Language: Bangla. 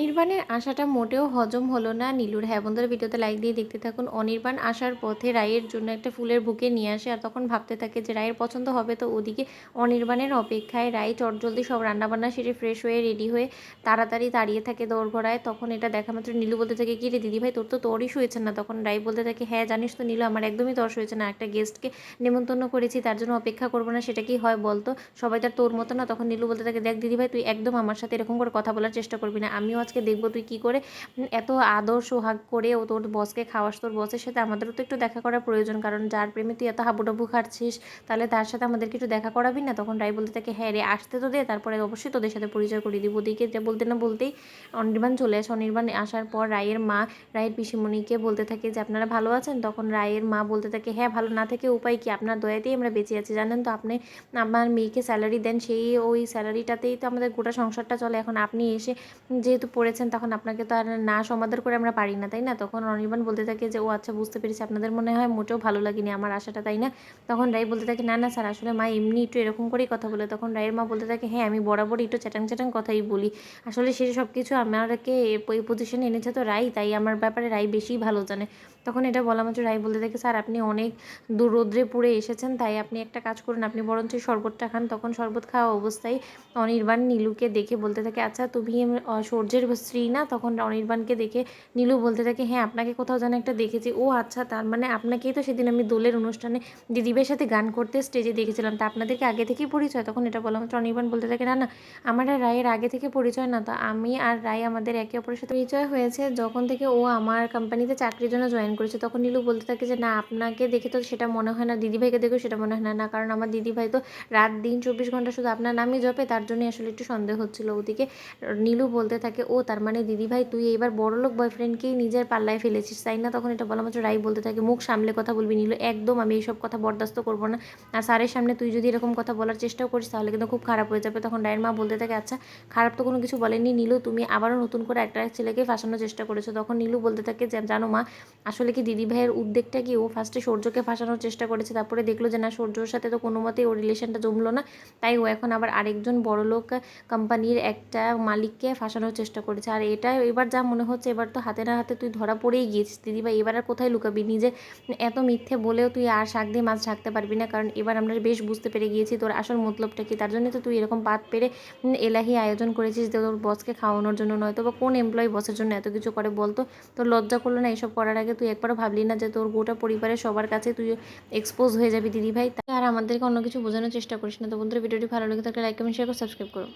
অনির্বাণের আশাটা মোটেও হজম হলো না, নীলুর। হ্যাঁ বন্ধুরা, ভিডিওতে লাইক দিয়ে দেখতে থাকুন। অনির্বাণ আসার পথে রায়ের জন্য একটা ফুলের বুকে নিয়ে আসে আর তখন ভাবতে থাকে যে রায়ের পছন্দ হবে তো ওদিকে অনির্বাণের অপেক্ষায় রায় চটজলদি সব রান্নাবান্না সেরে ফ্রেশ হয়ে রেডি হয়ে তাড়াতাড়ি দাঁড়িয়ে থাকে দৌড় ঘোড়ায় তখন এটা দেখা মাত্র নীলু বলতে থাকে, কি রে দিদিভাই তোর তো তোরই শুয়েছে না? তখন রায় বলতে থাকে হ্যাঁ জানিস তো নীলু, আমার একদমই তোর শুয়েছে না, একটা গেস্টকে নেমন্তন্ন করেছি, তার জন্য অপেক্ষা করব না, সেটা কি হয় বলতো? সবাই তার তোর মতো না। তখন নীলু বলতে থাকে, দেখ দিদিভাই তুই একদম আমার সাথে এরকম করে কথা বলার চেষ্টা করবি না, আমিও আজকে দেখব তুই কি করে এত আদর সোহাগ করে ও তোর বসকে খাওয়াস তোর বসের সাথে, আমাদেরও তো একটু দেখা করা প্রয়োজন। কারণ যার প্রেমে তুই এত হাবুডাবু খাচ্ছিস, তাহলে তার সাথে আমাদেরকে একটু দেখা করাবি না? তখন রাই বলতে থাকে হ্যাঁ রে, আসতে তো দে, তারপরে অবশ্যই তোদের সাথে পরিচয় করিয়ে দিব। ওদিকে বলতে না বলতেই অনির্বাণ চলে আসে। অনির্বাণ আসার পর রায়ের মা রায়ের পিসিমণিকে বলতে থাকে যে, আপনারা ভালো আছেন? তখন রায়ের মা বলতে থাকে হ্যাঁ ভালো। না থেকে উপায় কি? আপনার দয়াতেই আমরা বেঁচে আছি, জানেন তো? আপনি আমার মেয়েকে স্যালারি দেন, সেই ওই স্যালারিটাতেই তো আমাদের গোটা সংসারটা চলে। এখন আপনি এসে যেহেতু পড়েছেন তখন আপনাকে তো আর না সমাদর করে আমরা পারি না, তাই না? তখন অনির্বাণ বলতে থাকে যে, ও আচ্ছা বুঝতে পেরেছি। আপনাদের মনে হয় মোটেও ভালো লাগেনি আমার আশাটা, তাই না? তখন রায় বলতে থাকে, না না স্যার, আসলে মা এমনি একটু এরকম করেই কথা বলে। তখন রায়ের মা বলতে থাকে হ্যাঁ আমি বরাবরই একটু চ্যাটাং চ্যাটাং কথাই বলি। আসলে সে সব কিছু আমাকে এই পজিশনে এনেছে তো রাই, তাই আমার ব্যাপারে রাই বেশিই ভালো জানে। তখন এটা বলা মাত্র রাই বলতে থাকে, স্যার, আপনি অনেক দূর রোদ্রে পুড়ে এসেছেন, তাই আপনি একটা কাজ করুন, আপনি বরঞ্চ শরবতটা খান। তখন শরবত খাওয়া অবস্থায় অনির্বাণ নীলুকে দেখে বলতে থাকে আচ্ছা তুমি সূর্যের স্ত্রী না, তখন অনির্বাণকে দেখে নীলু বলতে থাকে হ্যাঁ আপনাকে কোথাও যেন একটা দেখেছি। ও আচ্ছা তার মানে আপনাকেই তো সেদিন আমি দোলের অনুষ্ঠানে দিদিভাইয়ের সাথে গান করতে স্টেজে দেখেছিলাম। তা আপনাদেরকে আগে থেকেই পরিচয়? তখন এটা বললাম অনির্বাণ বলতে থাকে, না না, আমার আর রায়ের আগে থেকে পরিচয় না, তো আমি আর রায় আমাদের একে অপরের সাথে পরিচয় হয়েছে। যখন থেকে ও আমার কোম্পানিতে চাকরির জন্য জয়েন করেছে, তখন নীলু বলতে থাকে যে, না, আপনাকে দেখে তো সেটা মনে হয় না, দিদিভাইকে দেখেও সেটা মনে হয় না না, কারণ আমার দিদিভাই তো রাত দিন চব্বিশ ঘণ্টা শুধু আপনার নামই জপে, তার জন্যই আসলে একটু সন্দেহ হচ্ছিল ওদিকে। নীলু বলতে থাকে ও তার মানে দিদিভাই তুই এবার বড়লোক বয়ফ্রেন্ডকেই নিজের পাল্লায় ফেলেছিস, তাই না? তখন এটা বলা মাত্র রাই বলতে থাকে, মুখ সামলে কথা বলবি নীলু, একদম আমি এইসব কথা বরদাস্ত করব না। আর স্যারের সামনে তুই যদি এরকম কথা বলার চেষ্টাও করিস, তাহলে কিন্তু খুব খারাপ হয়ে যাবে। তখন রায়ের মা বলতে থাকে আচ্ছা খারাপ তো কোনো কিছু বলেনি নীলু, তুমি আবারও নতুন করে একটা ছেলেকে ফাঁসানোর চেষ্টা করেছ। তখন নীলু বলতে থাকে, যে, জানো মা, আসলে কি দিদিভাইয়ের উদ্যোগটা কি? ও ফার্স্টে সূর্যকে ফাঁসানোর চেষ্টা করেছে, তারপরে দেখল যে না, সূর্যর সাথে তো কোনো মতেই ওর রিলেশনটা জমলো না। তাই ও এখন আবার আরেকজন বড়লোক কোম্পানির একটা মালিককে ফাঁসানোর চেষ্টা করেছে। আর এটা এবার যা মনে হচ্ছে, এবার তো হাতে না হাতে তুই ধরা পড়েই গিয়েছিস। দিদিভাই এবার আর কোথায় লুকাবি? নিজে এত মিথ্যে বলেও তুই আর শাক দিয়ে মাছ ঢাকতে পারবি না। কারণ এবার আমরা বেশ বুঝতে পেরে গিয়েছি তোর আসল মতলবটা কি। তার জন্য তো তুই এরকম পাত পেরে এলাহি আয়োজন করেছিস যে তোর বসকে খাওয়ানোর জন্য। নয়তো বা কোন এমপ্লয়ি বসের জন্য এত কিছু করে বলতো? তোর লজ্জা করল না এসব করার আগে? তুই একবারও ভাবলি না যে তোর গোটা পরিবারের সবার কাছে তুই এক্সপোজ হয়ে যাবি দিদিভাই তাই আর আমাদেরকে অন্য কিছু বোঝানোর চেষ্টা করিস না। তো বন্ধুরা, ভিডিওটি ভালো লেগে থাকলে লাইক কমেন্ট শেয়ার করে সাবস্ক্রাইব করো।